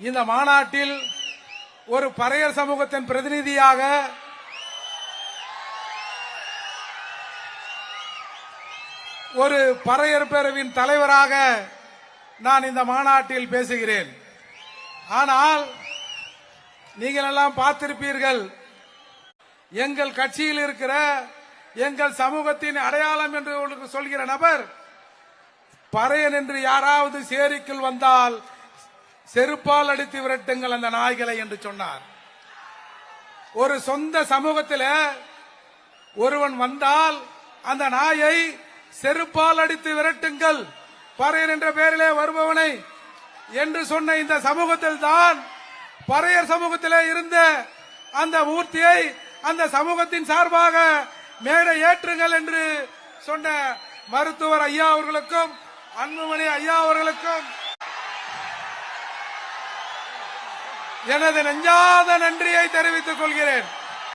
இந்த மாநாட்டில் ஒரு பறையர் சமூகத்தின் பிரதிநிதியாக ஒரு பறையர் பேரவின் தலைவராக நான் இந்த மாநாட்டில் பேசுகிறேன். ஆனால் நீங்கள் எல்லாம் பார்த்திருப்பீர்கள் எங்கள் கட்சியில் இருக்கிற எங்கள் சமூகத்தின் அடையாளம் என்று உங்களுக்கு சொல்கிற நபர் பறையன் என்று யாராவது சேரிக்குள் வந்தால் செருப்பால் அடித்து விரட்டுங்கள் அந்த நாய்களை என்று சொன்னார். ஒரு சொந்த சமூகத்தில் ஒருவன் வந்தால் அந்த நாயை செருப்பால் அடித்து விரட்டுங்கள் பறையன் என்ற பெயரிலே வருபவனை என்று சொன்ன இந்த சமூகத்தில் தான் பறையர் சமூகத்திலே இருந்த அந்த மூர்த்தியை அந்த சமூகத்தின் சார்பாக மேடை ஏற்றுங்கள் என்று சொன்ன மருத்துவர் ஐயா அவர்களுக்கும் அன்புமணி ஐயா அவர்களுக்கும் எனது நெஞ்சாத நன்றியை தெரிவித்துக் கொள்கிறேன்.